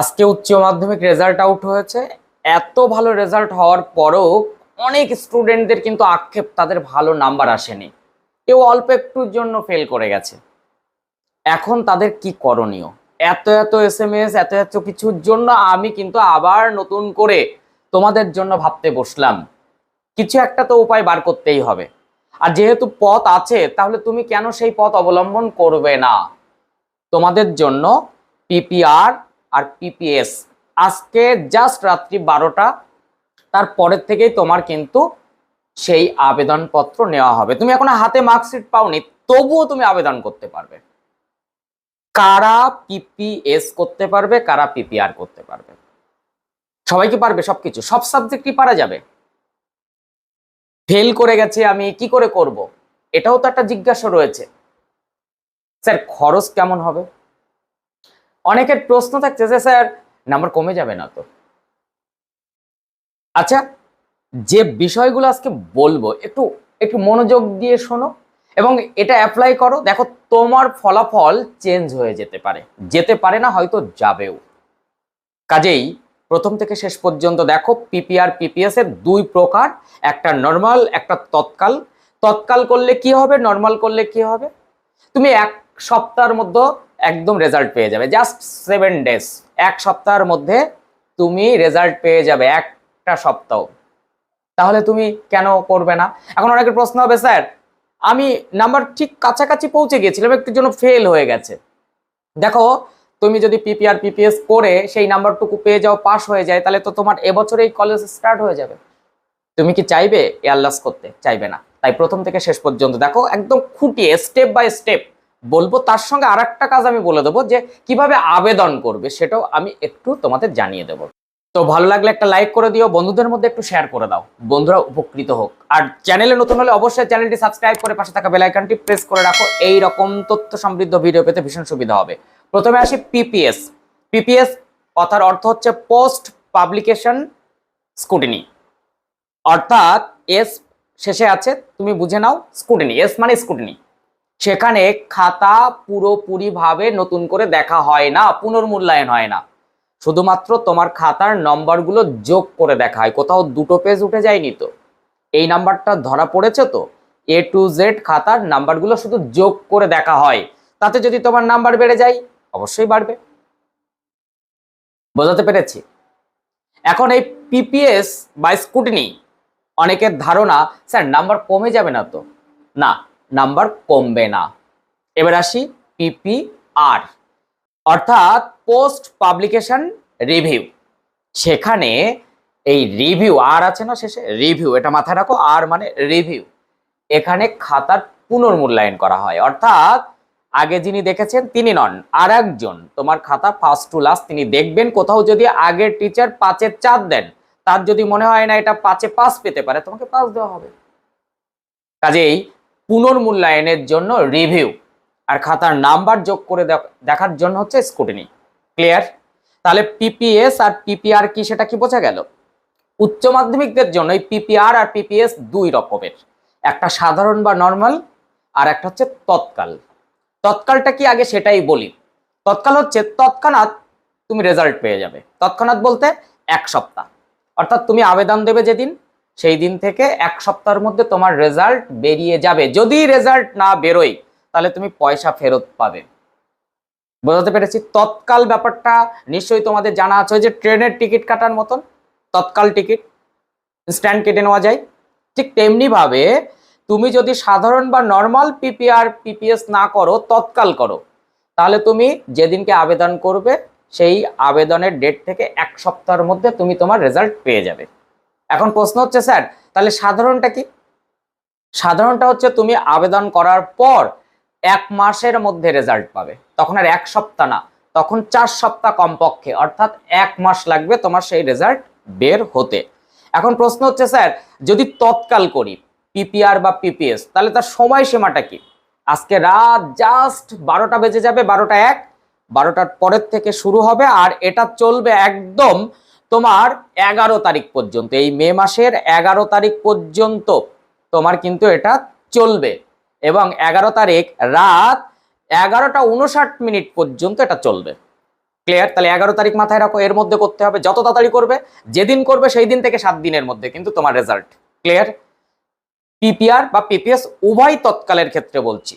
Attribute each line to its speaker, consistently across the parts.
Speaker 1: আজকে উচ্চ মাধ্যমিক রেজাল্ট আউট হয়েছে। এত ভালো রেজাল্ট হওয়ার পরও অনেক স্টুডেন্টদের কিন্তু আক্ষেপ, তাদের ভালো নাম্বার আসেনি। কেউ অল্প একটুর জন্য ফেল করে গেছে। এখন তাদের কি করণীয়? এত এত এস এম এস এত এত কিছুর জন্য আমি কিন্তু আবার নতুন করে তোমাদের জন্য ভাবতে বসলাম। কিছু একটা তো উপায় বার করতেই হবে। আর যেহেতু পথ আছে, তাহলে তুমি কেন সেই পথ অবলম্বন করবে না? তোমাদের জন্য পিপিআর আর পিপিএস আজকে জাস্ট রাত্রি বারোটা তারপরের থেকেই তোমার কিন্তু সেই আবেদনপত্র নেওয়া হবে। তুমি এখন হাতে মার্কশিট পাওনি, তবুও তুমি আবেদন করতে পারবে। কারা পিপিএস করতে পারবে, কারা পিপিআর করতে পারবে? সবাই কি পারবে সবকিছু? সব সাবজেক্টই পারা যাবে। ফেল করে গেছে আমি, কি করে করব? এটাও তো একটা জিজ্ঞাসা রয়েছে। স্যার, খরচ কেমন হবে? অনেকের প্রশ্ন থাকছে যে, স্যার নাম্বার কমে যাবে না তো? আচ্ছা যে বিষয়গুলো আজকে বলব, একটু একটু মনোযোগ দিয়ে শোনো এবং এটা অ্যাপ্লাই করো। দেখো, তোমার ফলাফল চেঞ্জ হয়ে যেতে পারে। যেতে পারে না, হয়তো যাবেও। কাজেই প্রথম থেকে শেষ পর্যন্ত দেখো পিপিআর পিপিএস এর দুই প্রকার, একটা নর্মাল একটা তৎকাল। তৎকাল করলে কি হবে? নর্মাল করলে কি হবে? তুমি এক সপ্তাহের মধ্যে একদম রেজাল্ট পেয়ে যাবে। জাস্ট সেভেন ডেজ এক সপ্তাহের মধ্যে তুমি রেজাল্ট পেয়ে যাবে একটা সপ্তাহ। তাহলে তুমি কেন করবে না? এখন অনেকের প্রশ্ন হবে, স্যার, আমি নাম্বার ঠিক কাছাকাছি পৌঁছে গিয়েছিলাম একটু জন্য ফেল হয়ে গেছে। দেখো, তুমি যদি পিপিআর পিপিএস করে সেই নাম্বারটুকু পেয়ে যাও পাস হয়ে যায়, তাহলে তো তোমার এবছরেই কলেজ স্টার্ট হয়ে যাবে। তুমি কি চাইবে? এয়ারলাস করতে? চাইবে না। তাই প্রথম থেকে শেষ পর্যন্ত দেখো, একদম খুঁটিয়ে স্টেপ বাই স্টেপ বলব, তার সঙ্গে আর একটা কাজ আমি বলে দেবো যে কীভাবে আবেদন করবে সেটাও আমি একটু তোমাদের জানিয়ে দেবো। তো ভালো লাগলে একটা লাইক করে দিও, বন্ধুদের মধ্যে একটু শেয়ার করে দাও, বন্ধুরা উপকৃত হোক। আর চ্যানেলে নতুন হলে অবশ্যই চ্যানেলটি সাবস্ক্রাইব করে পাশে থাকা বেল আইকনটি প্রেস করে রাখো, এই রকম তথ্য সমৃদ্ধ ভিডিও পেতে ভীষণ সুবিধা হবে। প্রথমে আসি পিপিএস পিপিএস কথার অর্থ হচ্ছে পোস্ট পাবলিকেশন স্কুটিনি অর্থাৎ এস শেষে আছে, তুমি বুঝে নাও স্কুটিনি এস মানে স্কুটিনি সেখানে খাতা পুরোপুরিভাবে নতুন করে দেখা হয় না, পুনর্মূল্যায়ন হয় না। শুধুমাত্র তোমার খাতার নম্বরগুলো যোগ করে দেখা হয়। কোথাও দুটো পেজ উঠে যায়নি তো? এই নাম্বারটা ধরা পড়েছে তো? এ টু জেড খাতার নাম্বারগুলো শুধু যোগ করে দেখা হয়। তাতে যদি তোমার নাম্বার বেড়ে যায়, অবশ্যই বাড়বে। বোঝাতে পেরেছি? এখন এই পিপিএস বা স্কুটিনি, অনেকের ধারণা, স্যার, নাম্বার কমে যাবে না তো? না। নাম্বার কমবে না। এবার আসি পিপিআর অর্থাৎ পোস্ট পাবলিকেশন রিভিউ সেখানে এই রিভিউ আর আছে না শেষে? রিভিউ এটা মাথায় রাখো, আর মানে রিভিউ এখানে খাতার পুনর্মূল্যায়ন করা হয়। অর্থাৎ আগে যিনি দেখেছেন তিনি নন আর একজন তোমার খাতা ফার্স্ট টু লাস্ট তিনি দেখবেন, কোথাও যদি আগের টিচার পাঁচের চার দেন, তার যদি মনে হয় না এটা পাঁচে পাস পেতে পারে, তোমাকে পাস দেওয়া হবে। কাজেই পুনর্মূল্যায়নের জন্য রিভিউ আর খাতার নাম্বার যোগ করে দেখার জন্য হচ্ছে স্কুটিনি ক্লিয়ার তাহলে পিপিএস আর পিপিআর কি সেটা কি বোঝা গেল? উচ্চ মাধ্যমিকদের জন্য এই পিপিআর আর পিপিএস দুই রকমের। একটা সাধারণ বা নর্মাল আর একটা হচ্ছে তৎকাল। তৎকালটা কি আগে সেটাই বলি। তৎকাল হচ্ছে তৎক্ষণাৎ তুমি রেজাল্ট পেয়ে যাবে। তৎক্ষণাৎ বলতে এক সপ্তাহ। অর্থাৎ তুমি আবেদন দেবে যেদিন সেই দিন থেকে এক সপ্তাহের মধ্যে তোমার রেজাল্ট বেরিয়ে যাবে। যদি রেজাল্ট না বেরোয়, তাহলে তুমি পয়সা ফেরত পাবে। বোঝাতে পেরেছি? তৎকাল ব্যাপারটা নিশ্চয়ই তোমাদের জানা আছে যে ট্রেনের টিকিট কাটার মতন, তৎকাল টিকিট, স্ট্যান্ড কেটে নেওয়া যায়। ঠিক তেমনিভাবে তুমি যদি সাধারণ বা নর্মাল পিপিআর পিপিএস না করো, তৎকাল করো, তাহলে তুমি যেদিনকে আবেদন করবে, সেই আবেদনের ডেট থেকে এক সপ্তাহের মধ্যে তুমি তোমার রেজাল্ট পেয়ে যাবে। এখন প্রশ্ন হচ্ছে, স্যার, তাহলে সাধারণটা কি? সাধারণটা হচ্ছে তুমি আবেদন করার পর এক মাসের মধ্যে রেজাল্ট পাবে। তখন আর এক সপ্তাহ না, তখন চার সপ্তাহ কমপক্ষে, অর্থাৎ এক মাস লাগবে তোমার সেই রেজাল্ট বের হতে। এখন প্রশ্ন হচ্ছে, স্যার, যদি তৎকাল করি পিপিআর বা পিপিএস তাহলে তার সময়সীমাটা কি? আজকে রাত জাস্ট বারোটা বেজে যাবে, বারোটা এক, বারোটার পরের থেকে শুরু হবে, আর এটা চলবে একদম তোমার এগারো তারিখ পর্যন্ত, এই মে মাসের এগারো তারিখ পর্যন্ত তোমার কিন্তু এটা চলবে। এবং এগারো তারিখ রাত এগারোটা উনষাট মিনিট পর্যন্ত এটা চলবে। ক্লিয়ার তাহলে এগারো তারিখ মাথায় রাখো, এর মধ্যে করতে হবে, যত তাড়াতাড়ি করবে, যেদিন করবে সেই দিন থেকে সাত দিনের মধ্যে কিন্তু তোমার রেজাল্ট ক্লিয়ার পিপিআর বা পিপিএস উভয় তৎকালের ক্ষেত্রে বলছি।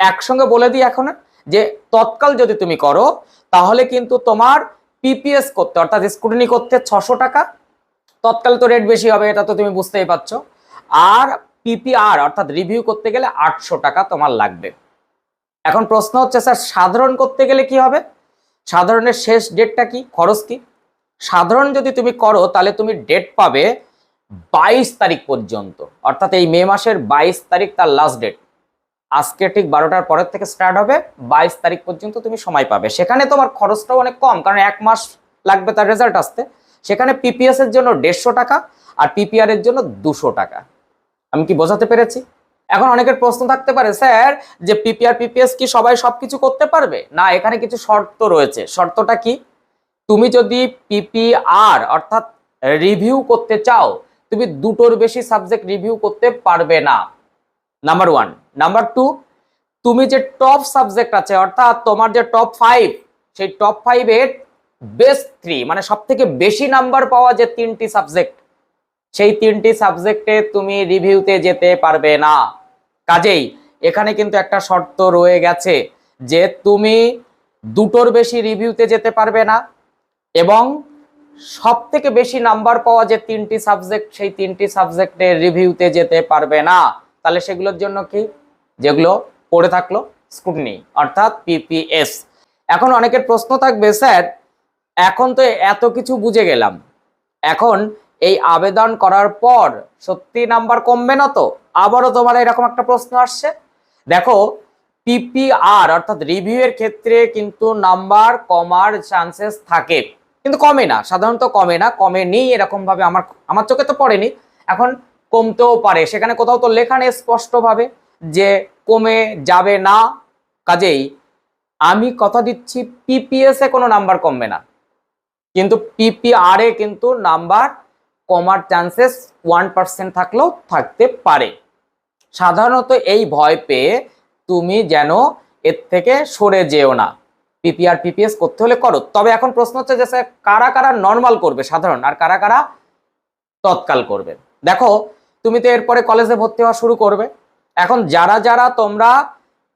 Speaker 1: একসঙ্গে বলে দিই এখন যে তৎকাল যদি তুমি করো, তাহলে কিন্তু তোমার পিপিএস করতে, অর্থাৎ স্কুটিনি করতে ছশো টাকা। তৎকালে তো রেট বেশি হবে, এটা তো তুমি বুঝতেই পারছ। আর পিপিআর অর্থাৎ রিভিউ করতে গেলে আটশো টাকা তোমার লাগবে। এখন প্রশ্ন হচ্ছে, স্যার, সাধারণ করতে গেলে কি হবে? সাধারণের শেষ ডেটটা কি? খরচ কি? সাধারণ যদি তুমি করো, তাহলে তুমি ডেট পাবে বাইশ তারিখ পর্যন্ত। অর্থাৎ এই মে মাসের বাইশ তারিখ তার লাস্ট ডেট আজকে ঠিক বারোটার পরের থেকে স্টার্ট হবে, বাইশ তারিখ পর্যন্ত তুমি সময় পাবে। সেখানে তোমার খরচটাও অনেক কম, কারণ এক মাস লাগবে তার রেজাল্ট আসতে। সেখানে পিপিএস এর জন্য দেড়শো টাকা আর পিপিআর এর জন্য দুশো টাকা। আমি কি বোঝাতে পেরেছি? এখন অনেকের প্রশ্ন থাকতে পারে, স্যার, যে পিপিআর পিপিএস কি সবাই সবকিছু করতে পারবে? না, এখানে কিছু শর্ত রয়েছে। শর্তটা কি? তুমি যদি পিপিআর অর্থাৎ রিভিউ করতে চাও, তুমি দুটোর বেশি সাবজেক্ট রিভিউ করতে পারবে না। নাম্বার ওয়ান নাম্বার টু তুমি যে টপ সাবজেক্ট আছে, অর্থাৎ তোমার যে টপ ফাইভ সেই টপ ফাইভের বেস্ট থ্রি মানে সব থেকে বেশি নাম্বার পাওয়া যে তিনটি সাবজেক্ট সেই তিনটি সাবজেক্টে তুমি রিভিউতে যেতে পারবে না। কাজেই এখানে কিন্তু একটা শর্ত রয়ে গেছে যে তুমি দুটোর বেশি রিভিউতে যেতে পারবে না এবং সব থেকে বেশি নাম্বার পাওয়া যে তিনটি সাবজেক্ট সেই তিনটি সাবজেক্টের রিভিউতে যেতে পারবে না। তাহলে সেগুলোর জন্য কি? যেগুলো পড়ে থাকল স্কুটনি অর্থাৎ পিপিএস এখন অনেকের প্রশ্ন থাকবে, স্যার, এখন তো এত কিছু বুঝে গেলাম। এখন এই আবেদন করার পর সত্যি নাম্বার কমবে না তো? আবারও তোমার এরকম একটা প্রশ্ন আসছে? দেখো পিপিআর অর্থাৎ রিভিউ এর ক্ষেত্রে কিন্তু নাম্বার কমার চান্সেস থাকে। কিন্তু কমে না, সাধারণত কমে না, কমে নেই এরকম ভাবে আমার আমার চোখে তো পড়েনি। এখন কমতেও পারে, সেখানে কোথাও তো লেখা নেই স্পষ্টভাবে। যে কমে যাবে না, কাজেই আমি কথা দিচ্ছি পিপিএস কোনো নাম্বার কমবে না। কিন্তু পিপিআর কিন্তু নাম্বার কমার চান্সেস ওয়ান পার্সেন্ট থাকলেও থাকতে পারে। সাধারণত এই ভয় পেয়ে তুমি যেন এর থেকে সরে যেও না। পিপিআর পিপিএস করতে হলে করো। তবে এখন প্রশ্ন হচ্ছে যে স্যার কারা কারা নর্মাল করবে সাধারণ আর কারা কারা তৎকাল করবে? দেখো, তুমি তো এরপরে কলেজে ভর্তি হওয়া শুরু করবে। এখন যারা যারা তোমরা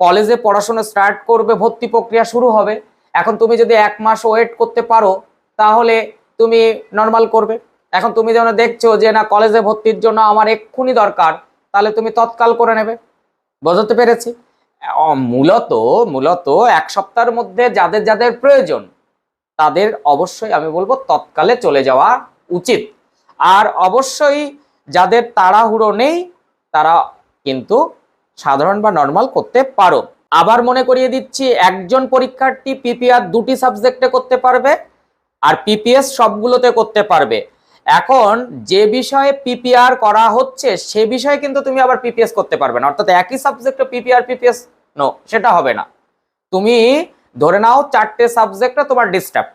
Speaker 1: কলেজে পড়াশোনা স্টার্ট করবে, ভর্তি প্রক্রিয়া শুরু হবে, এখন তুমি যদি এক মাস ওয়েট করতে পারো, তাহলে তুমি নর্মাল করবে। এখন তুমি যেন দেখছ যে, না, কলেজে ভর্তির জন্য আমার এক্ষুনি দরকার তাহলে তুমি তৎকাল করে নেবে। বোঝাতে পেরেছি? মূলত মূলত এক সপ্তাহের মধ্যে যাদের যাদের প্রয়োজন, তাদের অবশ্যই আমি বলব তৎকালে চলে যাওয়া উচিত। আর অবশ্যই যাদের তাড়াহুড়ো নেই, তারা কিন্তু সাধারণ বা নর্মাল করতে পারো। আবার মনে করিয়ে দিচ্ছি, একজন পরীক্ষার্থী পিপিআর দুটি সাবজেক্টে করতে পারবে আর পিপিএস সবগুলোতে করতে পারবে। এখন যে বিষয়ে পিপিআর করা হচ্ছে, সে বিষয়ে কিন্তু তুমি আবার পিপিএস করতে পারবে না। অর্থাৎ একই সাবজেক্টে পিপিআর পিপিএস নো সেটা হবে না। তুমি ধরে নাও চারটে সাবজেক্টে তোমার ডিস্টার্ব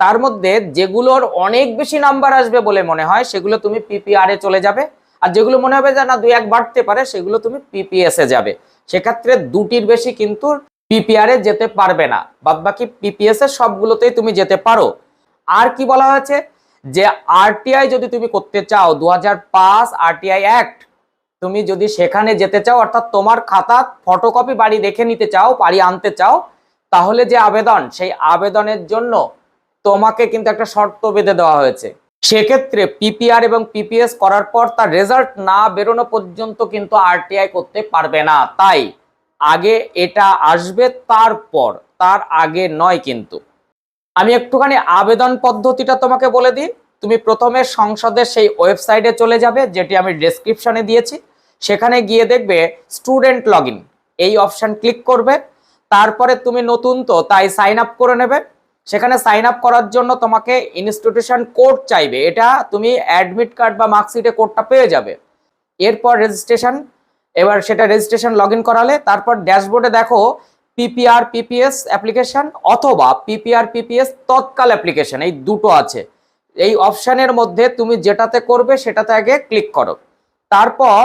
Speaker 1: তার মধ্যে যেগুলোর অনেক বেশি নাম্বার আসবে বলে মনে হয়, সেগুলো তুমি পিপিআর এ চলে যাবে। আর যেগুলো মনে হবে যে না, দুই এক বাড়তে পারে, সেগুলো তুমি পিপিএস যাবে। সেক্ষেত্রে দুটির বেশি কিন্তু পিপিআর এ যেতে পারবে না। বাদ বাকি পিপিএস সবগুলোতেই তুমি যেতে পারো। আর কি বলা হয়েছে? যে আরটিআই যদি তুমি করতে চাও দু হাজার পাঁচ আরটিআই অ্যাক্ট তুমি যদি সেখানে যেতে চাও, অর্থাৎ তোমার খাতা ফটোকপি বাড়ি দেখে নিতে চাও, বাড়ি আনতে চাও, তাহলে যে আবেদন, সেই আবেদনের জন্য তোমাকে কিন্তু একটা শর্ত বেঁধে দেওয়া হয়েছে। সেক্ষেত্রে পিপিআর এবং পিপিএস করার পর তার রেজাল্ট না বেরোনো পর্যন্ত কিন্তু আরটিআই করতে পারবে না। তাই আগে এটা আসবে, তারপর তার আগে নয় কিন্তু। আমি একটুখানি আবেদন পদ্ধতিটা তোমাকে বলে দিই। তুমি প্রথমে সংসদের সেই ওয়েবসাইটে চলে যাবে, যেটি আমি ডেসক্রিপশনে দিয়েছি। সেখানে গিয়ে দেখবে স্টুডেন্ট লগ এই অপশান ক্লিক করবে। তারপরে তুমি নতুন তো তাই সাইন আপ করে নেবে। সেখানে সাইন আপ করার জন্য তোমাকে ইনস্টিটিউশন কোড চাইবে। এটা তুমি অ্যাডমিট কার্ড বা মার্কশিটে কোডটা পেয়ে যাবে। এরপর রেজিস্ট্রেশন এবার সেটা রেজিস্ট্রেশন লগ করালে, তারপর ড্যাশবোর্ডে দেখো পিপিআর পিপিএস অ্যাপ্লিকেশন অথবা পিপিআর পিপিএস তৎকাল অ্যাপ্লিকেশন এই দুটো আছে। এই অপশানের মধ্যে তুমি যেটাতে করবে সেটাতে আগে ক্লিক করো। তারপর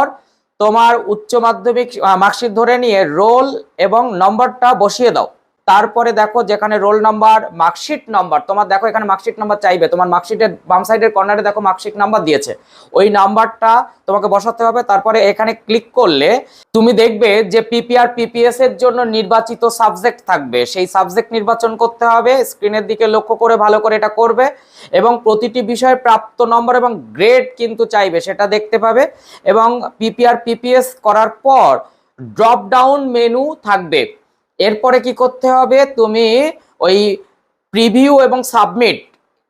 Speaker 1: তোমার উচ্চ মাধ্যমিক মার্কশিট ধরে নিয়ে রোল এবং নম্বরটা বসিয়ে দাও। তারপরে দেখো যেখানে রোল নাম্বার মার্কশিট নাম্বার তোমার দেখো এখানে মার্কশিট নাম্বার চাইবে, তোমার মার্কশিটের বাম সাইডের কর্নারে দেখো মার্কশিট নাম্বার দিয়েছে। ওই নাম্বারটা তোমাকে বসাতে হবে, তারপরে এখানে ক্লিক করলে তুমি দেখবে যে পিপিআর পিপিএস এর জন্য নির্বাচিত সাবজেক্ট থাকবে। সেই সাবজেক্ট নির্বাচন করতে হবে স্ক্রিনের দিকে লক্ষ্য করে ভালো করে এটা করবে এবং প্রতিটি বিষয়ে প্রাপ্ত নম্বর এবং গ্রেড কিন্তু চাইবে, সেটা দেখতে পাবে এবং পিপিআর পিপিএস করার পর ড্রপ ডাউন মেনু থাকবে। এরপরে কি করতে হবে? তুমি ওই প্রিভিউ এবং সাবমিট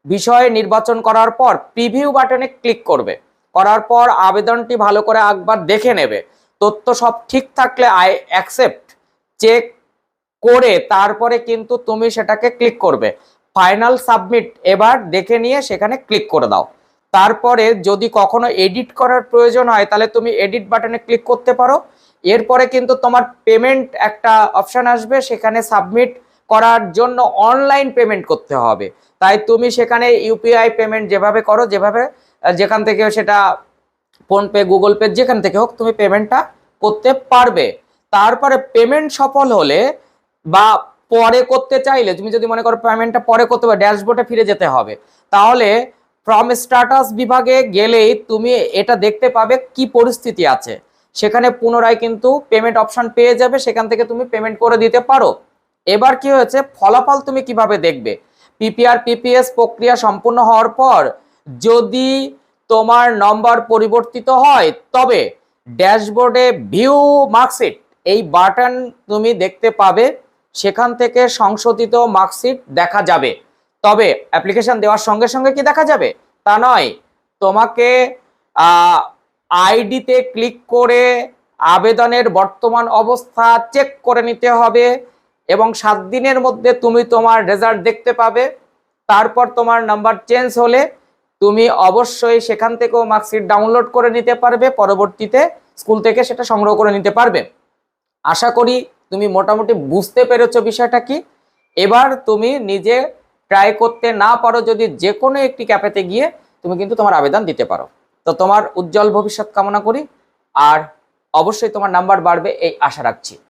Speaker 1: বিষয়ে নির্বাচন করার পর প্রিভিউ বাটনে ক্লিক করবে। করার পর আবেদনটি ভালো করে একবার দেখে নেবে। তথ্য সব ঠিক থাকলে আই অ্যাকসেপ্ট চেক করে তারপরে কিন্তু তুমি সেটাকে ক্লিক করবে। ফাইনাল সাবমিট এবার দেখে নিয়ে সেখানে ক্লিক করে দাও। তারপরে যদি কখনো এডিট করার প্রয়োজন হয়, তাহলে তুমি এডিট বাটনে ক্লিক করতে পারো। এরপরে কিন্তু তোমার পেমেন্ট একটা অপশন আসবে, সেখানে সাবমিট করার জন্য অনলাইন পেমেন্ট করতে হবে। তাই তুমি সেখানে ইউপিআই পেমেন্ট যেভাবে করো, যেভাবে, যেখান থেকে সেটা ফোনপে গুগল পে যেখান থেকে হোক তুমি পেমেন্টটা করতে পারবে। তারপরে পেমেন্ট সফল হলে বা পরে করতে চাইলে, তুমি যদি মনে করো পেমেন্টটা পরে করতে পারো ড্যাশবোর্ডে ফিরে যেতে হবে। তাহলে ফ্রম স্ট্যাটাস বিভাগে গেলেই তুমি এটা দেখতে পাবে কি পরিস্থিতি আছে। সেখানে পুনরায় কিন্তু পেমেন্ট অপশন পেয়ে যাবে, সেখান থেকে তুমি পেমেন্ট করে দিতে পারো। এবার কি হয়েছে? ফলাফল তুমি কীভাবে দেখবে? পিপিআর পিপিএস প্রক্রিয়া সম্পূর্ণ হওয়ার পর যদি তোমার নম্বর পরিবর্তিত হয়, তবে ড্যাশবোর্ডে ভিউ মার্কশিট এই বাটন তুমি দেখতে পাবে, সেখান থেকে সংশোধিত মার্কশিট দেখা যাবে। তবে অ্যাপ্লিকেশন দেওয়ার সঙ্গে সঙ্গে কি দেখা যাবে? তা নয়। তোমাকে আইডিতে ক্লিক করে আবেদনের বর্তমান অবস্থা চেক করে নিতে হবে এবং সাত দিনের মধ্যে তুমি তোমার রেজাল্ট দেখতে পাবে। তারপর তোমার নাম্বার চেঞ্জ হলে তুমি অবশ্যই সেখান থেকেও মার্কশিট ডাউনলোড করে নিতে পারবে, পরবর্তীতে স্কুল থেকে সেটা সংগ্রহ করে নিতে পারবে। আশা করি তুমি মোটামুটি বুঝতে পেরেছ বিষয়টা কি। এবার তুমি নিজে ট্রাই করতে না পারো যদি যে কোনো একটি ক্যাফেতে গিয়ে তুমি কিন্তু তোমার আবেদন দিতে পারো। তো তোমার উজ্জ্বল ভবিষ্যৎ কামনা করি। আর অবশ্যই তোমার নাম্বার বাড়বে এই আশা রাখছি।